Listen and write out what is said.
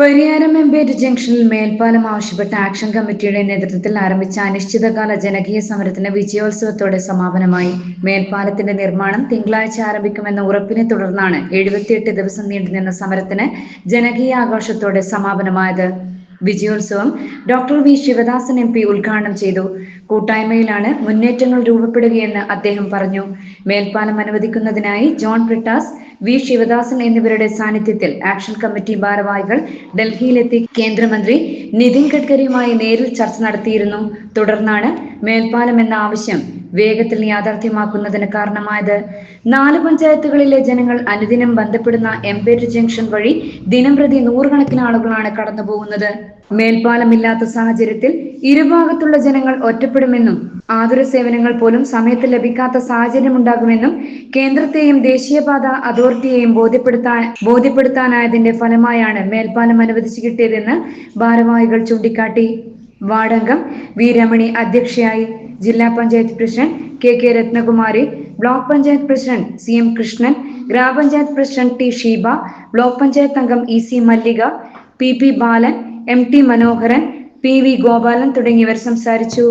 പരിയാരം എംബേറ്റ് ജംഗ്ഷനിൽ മേൽപ്പാലം ആവശ്യപ്പെട്ട ആക്ഷൻ കമ്മിറ്റിയുടെ നേതൃത്വത്തിൽ ആരംഭിച്ച അനിശ്ചിതകാല ജനകീയ സമരത്തിന് വിജയോത്സവത്തോടെ സമാപനമായി. മേൽപ്പാലത്തിന്റെ നിർമ്മാണം തിങ്കളാഴ്ച ആരംഭിക്കുമെന്ന ഉറപ്പിനെ തുടർന്നാണ് എഴുപത്തിയെട്ട് ദിവസം നീണ്ടുനിന്ന സമരത്തിന് ജനകീയ ആഘോഷത്തോടെ സമാപനമായത്. വിജയോത്സവം doctor V Sivadasan M P ഉദ്ഘാടനം ചെയ്തു. കൂട്ടായ്മയിലാണ് മുന്നേറ്റങ്ങൾ രൂപപ്പെടുകയെന്ന് അദ്ദേഹം പറഞ്ഞു. മേൽപ്പാലം അനുവദിക്കുന്നതിനായി ജോൺ ബ്രിട്ടാസ് വി ശിവദാസൻ എന്നിവരുടെ സാന്നിധ്യത്തിൽ ആക്ഷൻ കമ്മിറ്റി ഭാരവാഹികൾ ഡൽഹിയിലെത്തി കേന്ദ്രമന്ത്രി നിതിൻ ഗഡ്കരിയുമായി നേരിൽ ചർച്ച നടത്തിയിരുന്നു. തുടർന്നാണ് മേൽപ്പാലം എന്ന ആവശ്യം വേഗത്തിൽ യാഥാർത്ഥ്യമാക്കുന്നതിന് കാരണമായത്. നാല് പഞ്ചായത്തുകളിലെ ജനങ്ങൾ അനുദിനം ബന്ധപ്പെടുന്ന എംപേറ്റ് ജംഗ്ഷൻ വഴി ദിനംപ്രതി നൂറുകണക്കിന് ആളുകളാണ് കടന്നുപോകുന്നത്. മേൽപ്പാലമില്ലാത്ത സാഹചര്യത്തിൽ ഇരുഭാഗത്തുള്ള ജനങ്ങൾ ഒറ്റപ്പെടുമെന്നും ആതുര സേവനങ്ങൾ പോലും സമയത്ത് ലഭിക്കാത്ത സാഹചര്യമുണ്ടാകുമെന്നും കേന്ദ്രത്തെയും ദേശീയപാത അതോറിറ്റിയെയും ബോധ്യപ്പെടുത്താൻ ബോധ്യപ്പെടുത്താനായതിന്റെ ഫലമായാണ് മേൽപ്പാലം അനുവദിച്ചു കിട്ടിയതെന്ന് ഭാരവാഹികൾ ചൂണ്ടിക്കാട്ടി. വാർഡംഗം വീരമണി അധ്യക്ഷയായി ജില്ലാ panchayat president K K Ratnakumari block panchayat president C M Krishnan ഗ്രാമപഞ്ചായത്ത് president T Sheeba block panchayat അംഗം E C Mallika P P Balan M T Manoharan P V Gopalan തുടങ്ങിയവർ സംസാരിച്ചു.